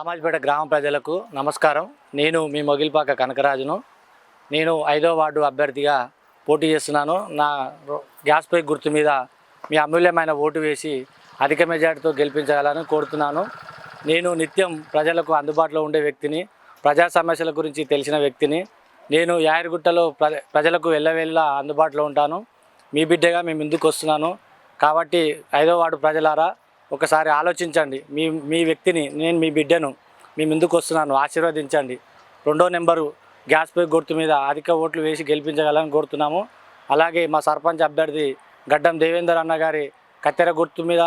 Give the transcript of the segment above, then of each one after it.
రామాజపేట గ్రామ ప్రజలకు నమస్కారం. నేను మీ మొగిలిపాక కనకరాజును. నేను ఐదో వార్డు అభ్యర్థిగా పోటీ చేస్తున్నాను. నా గ్యాస్ పై గుర్తు మీద మీ అమూల్యమైన ఓటు వేసి అధిక మెజార్టీతో గెలిపించగలని కోరుతున్నాను. నేను నిత్యం ప్రజలకు అందుబాటులో ఉండే వ్యక్తిని ప్రజా సమస్యల గురించి తెలిసిన వ్యక్తిని నేను యాయరుగుట్టలో ప్ర ప్రజలకు వెళ్ళవెళ్ళ అందుబాటులో ఉంటాను. మీ బిడ్డగా మేము ముందుకు వస్తున్నాను కాబట్టి ఐదో వార్డు ప్రజలారా ఒకసారి ఆలోచించండి. మీ మీ వ్యక్తిని నేను మీ బిడ్డను మీ ముందుకు వస్తున్నాను ఆశీర్వదించండి. రెండో నెంబరు గ్యాస్ పై గుర్తు మీద అధిక ఓట్లు వేసి గెలిపించగలని కోరుతున్నాము. అలాగే మా సర్పంచ్ అభ్యర్థి గడ్డం దేవేందర్ అన్న గారి కత్తెర గుర్తు మీద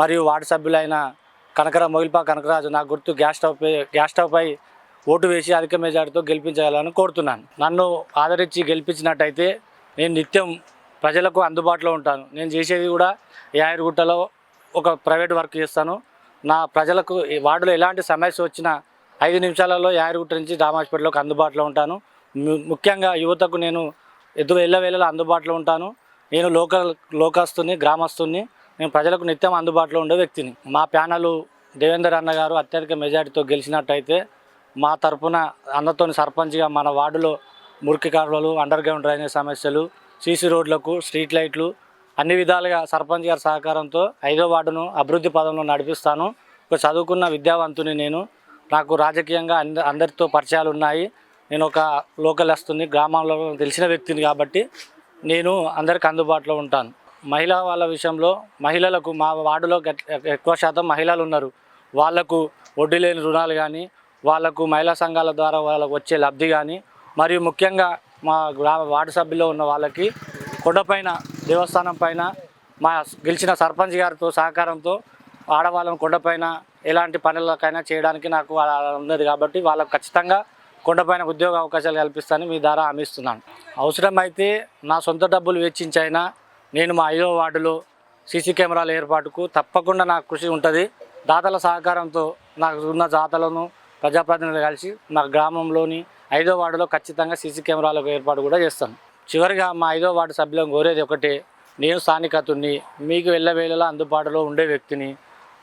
మరియు వార్డు సభ్యులైన కనకర మొగిల్పా కనకరాజు నా గుర్తు గ్యాస్ స్టవ్ గ్యాస్ స్టవ్పై ఓటు వేసి అధిక మెజార్టీతో గెలిపించగలని కోరుతున్నాను. నన్ను ఆదరించి గెలిపించినట్టయితే నేను నిత్యం ప్రజలకు అందుబాటులో ఉంటాను. నేను చేసేది కూడా యాయరుగుట్టలో ఒక ప్రైవేట్ వర్క్ చేస్తాను. నా ప్రజలకు వార్డులో ఎలాంటి సమస్య వచ్చినా ఐదు నిమిషాలలో యాయరుగుట్ట నుంచి దామాజ్పేటలోకి అందుబాటులో ఉంటాను. ముఖ్యంగా యువతకు నేను ఎదురు ఎల్లవేళలా అందుబాటులో ఉంటాను. నేను లోకల్ లోకస్తుని గ్రామస్తుని నేను ప్రజలకు నిత్యం అందుబాటులో ఉండే వ్యక్తిని. మా ప్యానలు దేవేందర్ అన్న గారు అత్యధిక మెజారిటీతో గెలిచినట్టయితే మా తరపున అన్నతోని సర్పంచ్గా మన వార్డులో మురికి కాలువలు అండర్ గ్రౌండ్ డ్రైనేజ్ సమస్యలు సీసీ రోడ్లకు స్ట్రీట్ లైట్లు అన్ని విధాలుగా సర్పంచ్ గారి సహకారంతో ఐదో వార్డును అభివృద్ధి పదంలో నడిపిస్తాను. ఒక చదువుకున్న విద్యావంతుని నేను. నాకు రాజకీయంగా అంద అందరితో పరిచయాలు ఉన్నాయి. నేను ఒక లోకల్ వస్తుంది గ్రామంలో తెలిసిన వ్యక్తిని కాబట్టి నేను అందరికి అందుబాటులో ఉంటాను. మహిళా వాళ్ళ విషయంలో మహిళలకు మా వార్డులో ఎక్కువ శాతం మహిళలు ఉన్నారు. వాళ్ళకు వడ్డీ లేని రుణాలు కానీ వాళ్ళకు మహిళా సంఘాల ద్వారా వాళ్ళకు వచ్చే లబ్ధి కానీ మరియు ముఖ్యంగా మా గ్రామ వార్డు సభ్యులో ఉన్న వాళ్ళకి కొండపైన దేవస్థానం పైన మా గెలిచిన సర్పంచ్ గారితో సహకారంతో ఆడవాళ్ళను కొండపైన ఎలాంటి పనులకైనా చేయడానికి నాకు ఉన్నది కాబట్టి వాళ్ళకు ఖచ్చితంగా కొండపైన ఉద్యోగ అవకాశాలు కల్పిస్తానని మీ ద్వారా హామీస్తున్నాను అవసరమైతే నా సొంత డబ్బులు వెచ్చించైనా నేను మా ఐదో వార్డులో సీసీ కెమెరాల ఏర్పాటుకు తప్పకుండా నాకు కృషి ఉంటుంది. దాతల సహకారంతో నాకు ఉన్న దాతలను ప్రజాప్రతినిధులు కలిసి మా గ్రామంలోని ఐదో వార్డులో ఖచ్చితంగా సీసీ కెమెరాలకు ఏర్పాటు కూడా చేస్తాను. చివరిగా మా ఐదో వార్డు సభ్యులను కోరేది ఒకటే నేను స్థానికతుణ్ణి మీకు వెళ్ళవేళలా అందుబాటులో ఉండే వ్యక్తిని.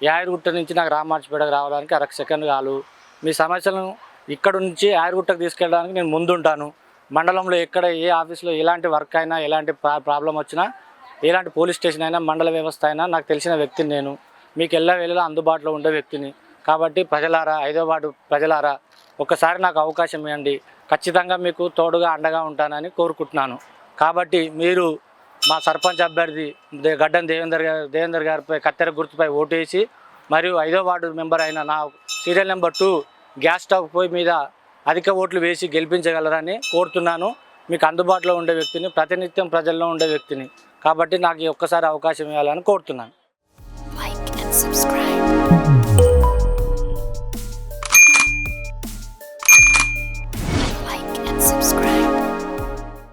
యాయరుగుట్ట నుంచి నాకు రామార్చిపేటకు రావడానికి అరవై సెకండ్ కాలు. మీ సమస్యలను ఇక్కడ నుంచి యాయరుగుట్టకు తీసుకెళ్ళడానికి నేను ముందుంటాను. మండలంలో ఎక్కడ ఏ ఆఫీస్లో ఎలాంటి వర్క్ అయినా ఎలాంటి ప్రాబ్లం వచ్చినా ఎలాంటి పోలీస్ స్టేషన్ అయినా మండల వ్యవస్థ అయినా నాకు తెలిసిన వ్యక్తిని నేను. మీకు ఎల్ల అందుబాటులో ఉండే వ్యక్తిని. కాబట్టి ప్రజలారా ఐదో వార్డు ప్రజలారా ఒకసారి నాకు అవకాశం ఇవ్వండి. ఖచ్చితంగా మీకు తోడుగా అండగా ఉంటానని కోరుకుంటున్నాను. కాబట్టి మీరు మా సర్పంచ్ అభ్యర్థి దే- గడ్డం దేవేందర్ గారు దేవేందర్ గారిపై కత్తెర గుర్తుపై ఓటేసి మరియు ఐదో వార్డు మెంబర్ అయిన నా serial number two gas stove పోయి మీద అధిక ఓట్లు వేసి గెలిపించగలరని కోరుతున్నాను. మీకు అందుబాటులో ఉండే వ్యక్తిని ప్రతినిత్యం ప్రజల్లో ఉండే వ్యక్తిని. కాబట్టి నాకు ఒక్కసారి అవకాశం ఇవ్వాలని కోరుతున్నాను.